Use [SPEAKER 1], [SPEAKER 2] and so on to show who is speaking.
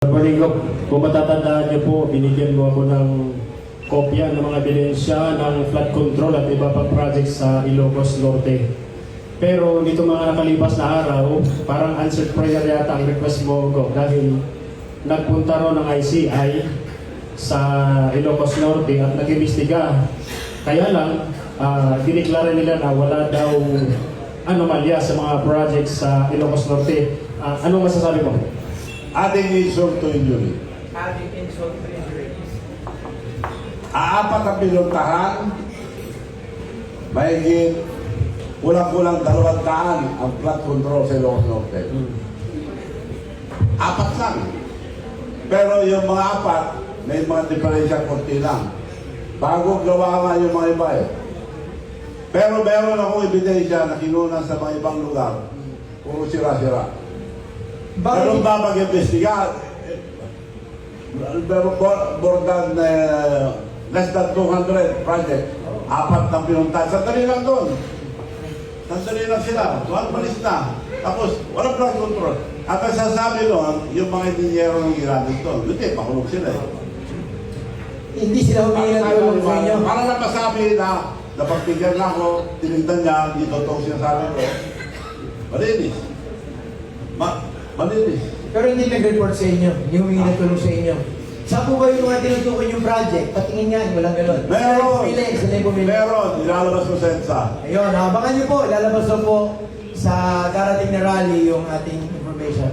[SPEAKER 1] Morning, kung matatandaan niyo po, binigyan mo ako ng kopya ng mga ebidensya ng flood control at iba pang projects sa Ilocos Norte. Pero dito mga nakalipas na araw, parang answered prayer yata ang request mo ko dahil nagpunta ro ng ICI sa Ilocos Norte at nag-imbestiga. Kaya lang, uh, diniklara nila na wala daw anomalya sa mga projects sa Ilocos Norte. Ah, anong masasabi mo?
[SPEAKER 2] Adding insult to injury.
[SPEAKER 3] adding insult to injury.
[SPEAKER 2] Aapat ang pinuntahan, mahigit kulang-kulang dalawang daan ang flood control sa Ilocos Norte. Apat lang. Pero yung mga apat, may mga diferensya konti lang. Bago gawa nga yung mga iba eh. Pero meron akong ebidensya na kinunan sa mga ibang lugar. Puro sira-sira. Meron ba mag-imbestiga? Pero more, than uh, less than 200 project. Apat na pinuntahan. Sandali lang doon. Sandali lang sila. One malis na. Tapos, walang flood control. At ang sasabi doon, yung mga inhinyero ng Iran doon, hindi, pakulong sila eh.
[SPEAKER 4] Hindi sila humingi ng tulong sa inyo.
[SPEAKER 2] Para na masabi na napagbigyan na ako, tinignan niya, hindi totoo sinasabi ko. Malinis. Ma malinis.
[SPEAKER 4] Pero hindi nag-report sa inyo. Hindi humingi ng tulong sa inyo. Saan po ba yung mga tinutukoy yung project? Patingin nga, walang ganun.
[SPEAKER 2] Meron.
[SPEAKER 4] pumili, sila yung pumili.
[SPEAKER 2] Meron, ilalabas ko sa EDSA.
[SPEAKER 4] Ayun, abangan niyo po. Ilalabas na po sa darating na rally yung ating information.